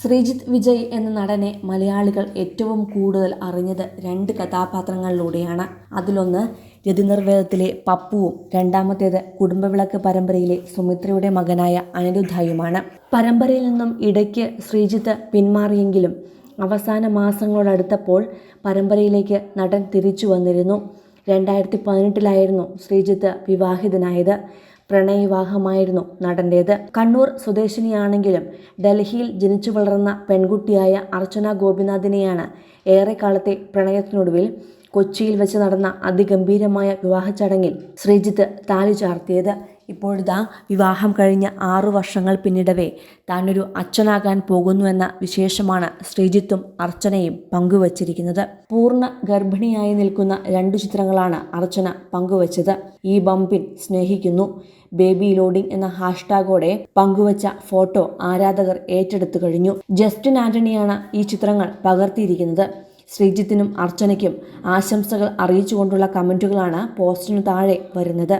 ശ്രീജിത്ത് വിജയ് എന്ന നടനെ മലയാളികൾ ഏറ്റവും കൂടുതൽ അറിഞ്ഞത് രണ്ട് കഥാപാത്രങ്ങളിലൂടെയാണ്. അതിലൊന്ന് രതിനിർവേദത്തിലെ പപ്പുവും രണ്ടാമത്തേത് കുടുംബവിളക്ക് പരമ്പരയിലെ സുമിത്രയുടെ മകനായ അനിരുദ്ധായുമാണ്. പരമ്പരയിൽ നിന്നും ഇടയ്ക്ക് ശ്രീജിത്ത് പിന്മാറിയെങ്കിലും അവസാന മാസങ്ങളോടടുത്തപ്പോൾ പരമ്പരയിലേക്ക് നടൻ തിരിച്ചു വന്നിരുന്നു. രണ്ടായിരത്തി പതിനെട്ടിലായിരുന്നു ശ്രീജിത്ത് വിവാഹിതനായത്. പ്രണയവിവാഹമായിരുന്നു നടന്റേത് കണ്ണൂർ സ്വദേശിനിയാണെങ്കിലും ഡൽഹിയിൽ ജനിച്ചു വളർന്ന പെൺകുട്ടിയായ അർച്ചന ഗോപിനാഥിനെയാണ് ഏറെക്കാലത്തെ പ്രണയത്തിനൊടുവിൽ കൊച്ചിയിൽ വെച്ച് നടന്ന അതിഗംഭീരമായ വിവാഹ ചടങ്ങിൽ ശ്രീജിത്ത് താലി ചാർത്തിയത്. ഇപ്പോഴിതാ വിവാഹം കഴിഞ്ഞ ആറു വർഷങ്ങൾ പിന്നിടവേ താനൊരു അച്ഛനാകാൻ പോകുന്നുവെന്ന വിശേഷമാണ് ശ്രീജിത്തും അർച്ചനയും പങ്കുവച്ചിരിക്കുന്നത്. പൂർണ ഗർഭിണിയായി നിൽക്കുന്ന രണ്ടു ചിത്രങ്ങളാണ് അർച്ചന പങ്കുവച്ചത്. ഈ ബംപിൻ സ്നേഹിക്കുന്നു. ബേബി ലോഡിംഗ് എന്ന ഹാഷ്ടാഗോടെ പങ്കുവച്ച ഫോട്ടോ ആരാധകർ ഏറ്റെടുത്തു കഴിഞ്ഞു. ജസ്റ്റിൻ ആന്റണിയാണ് ഈ ചിത്രങ്ങൾ പകർത്തിയിരിക്കുന്നത്. ശ്രീജിത്തിനും അർച്ചനയ്ക്കും ആശംസകൾ അറിയിച്ചുകൊണ്ടുള്ള കമന്റുകളാണ് പോസ്റ്റിനു താഴെ വരുന്നത്.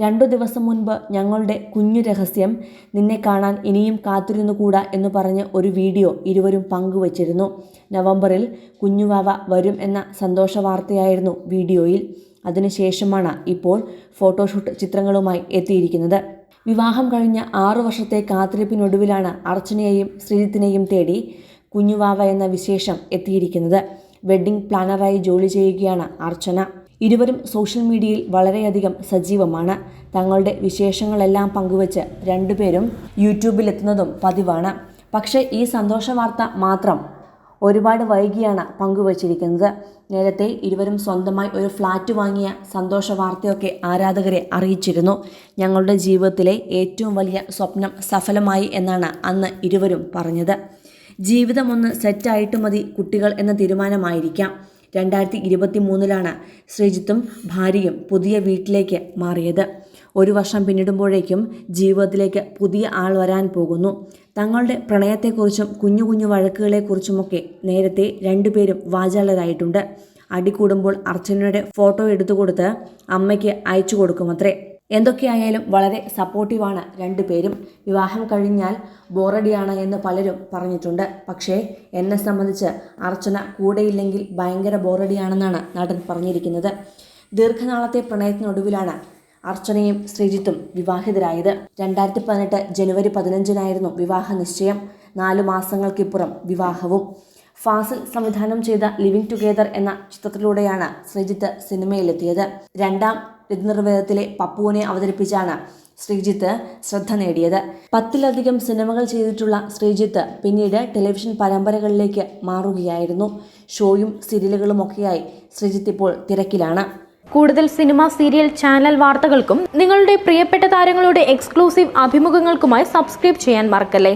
രണ്ടു ദിവസം മുൻപ് ഞങ്ങളുടെ കുഞ്ഞു രഹസ്യം നിന്നെ കാണാൻ ഇനിയും കാത്തിരുന്നുകൂടാ എന്ന് പറഞ്ഞ് ഒരു വീഡിയോ ഇരുവരും പങ്കുവച്ചിരുന്നു. നവംബറിൽ കുഞ്ഞുവാവ വരും എന്ന സന്തോഷ വാർത്തയായിരുന്നു വീഡിയോയിൽ. അതിനുശേഷമാണ് ഇപ്പോൾ ഫോട്ടോഷൂട്ട് ചിത്രങ്ങളുമായി എത്തിയിരിക്കുന്നത്. വിവാഹം കഴിഞ്ഞ ആറു വർഷത്തെ കാത്തിരിപ്പിനൊടുവിലാണ് അർച്ചനയെയും ശ്രീജിത്തിനെയും തേടി കുഞ്ഞുവാവ എന്ന വിശേഷം എത്തിയിരിക്കുന്നത്. വെഡ്ഡിംഗ് പ്ലാനറായി ജോലി ചെയ്യുകയാണ് അർച്ചന. ഇരുവരും സോഷ്യൽ മീഡിയയിൽ വളരെയധികം സജീവമാണ്. തങ്ങളുടെ വിശേഷങ്ങളെല്ലാം പങ്കുവച്ച് രണ്ടുപേരും യൂട്യൂബിലെത്തുന്നതും പതിവാണ്. പക്ഷേ ഈ സന്തോഷ വാർത്ത മാത്രം ഒരുപാട് വൈകിയാണ് പങ്കുവച്ചിരിക്കുന്നത്. നേരത്തെ ഇരുവരും സ്വന്തമായി ഒരു ഫ്ലാറ്റ് വാങ്ങിയ സന്തോഷ വാർത്തയൊക്കെ ആരാധകരെ അറിയിച്ചിരുന്നു. ഞങ്ങളുടെ ജീവിതത്തിലെ ഏറ്റവും വലിയ സ്വപ്നം സഫലമായി എന്നാണ് അന്ന് ഇരുവരും പറഞ്ഞത്. ജീവിതമൊന്ന് സെറ്റായിട്ട് മതി കുട്ടികൾ എന്ന തീരുമാനമായിരിക്കാം. രണ്ടായിരത്തി ഇരുപത്തി മൂന്നിലാണ് ശ്രീജിത്തും ഭാര്യയും പുതിയ വീട്ടിലേക്ക് മാറിയത്. ഒരു വർഷം പിന്നിടുമ്പോഴേക്കും ജീവിതത്തിലേക്ക് പുതിയ ആൾ വരാൻ പോകുന്നു. തങ്ങളുടെ പ്രണയത്തെക്കുറിച്ചും കുഞ്ഞു കുഞ്ഞു വഴക്കുകളെക്കുറിച്ചുമൊക്കെ നേരത്തെ രണ്ടുപേരും വാചാലരായിട്ടുണ്ട്. അടികൂടുമ്പോൾ അർച്ചനയുടെ ഫോട്ടോ എടുത്തു കൊടുത്ത് അമ്മയ്ക്ക് അയച്ചു കൊടുക്കുമത്രേ. എന്തൊക്കെയായാലും വളരെ സപ്പോർട്ടീവാണ് രണ്ടുപേരും. വിവാഹം കഴിഞ്ഞാൽ ബോറടിയാണ് എന്ന് പലരും പറഞ്ഞിട്ടുണ്ട്. പക്ഷേ എന്നെ സംബന്ധിച്ച് അർച്ചന കൂടെയില്ലെങ്കിൽ ഭയങ്കര ബോറടിയാണെന്നാണ് നടൻ പറഞ്ഞിരിക്കുന്നത്. ദീർഘനാളത്തെ പ്രണയത്തിനൊടുവിലാണ് അർച്ചനയും ശ്രീജിത്തും വിവാഹിതരായത്. രണ്ടായിരത്തി പതിനെട്ട് ജനുവരി പതിനഞ്ചിനായിരുന്നു വിവാഹ നിശ്ചയം നാലു മാസങ്ങൾക്കിപ്പുറം വിവാഹവും. ഫാസിൽ സംവിധാനം ചെയ്ത ലിവിംഗ് ടുഗെദർ എന്ന ചിത്രത്തിലൂടെയാണ് ശ്രീജിത്ത് സിനിമയിലെത്തിയത്. രണ്ടാം ഋതുനിർവേദത്തിലെ പപ്പുവിനെ അവതരിപ്പിച്ചാണ് ശ്രീജിത്ത് ശ്രദ്ധ നേടിയത്. പത്തിലധികം സിനിമകൾ ചെയ്തിട്ടുള്ള ശ്രീജിത്ത് പിന്നീട് ടെലിവിഷൻ പരമ്പരകളിലേക്ക് മാറുകയായിരുന്നു. ഷോയും സീരിയലുകളും ഒക്കെയായി ശ്രീജിത്ത് ഇപ്പോൾ തിരക്കിലാണ്. കൂടുതൽ സിനിമ സീരിയൽ ചാനൽ വാർത്തകൾക്കും നിങ്ങളുടെ പ്രിയപ്പെട്ട താരങ്ങളുടെ എക്സ്ക്ലൂസീവ് അഭിമുഖങ്ങൾക്കുമായി സബ്സ്ക്രൈബ് ചെയ്യാൻ മറക്കല്ലേ?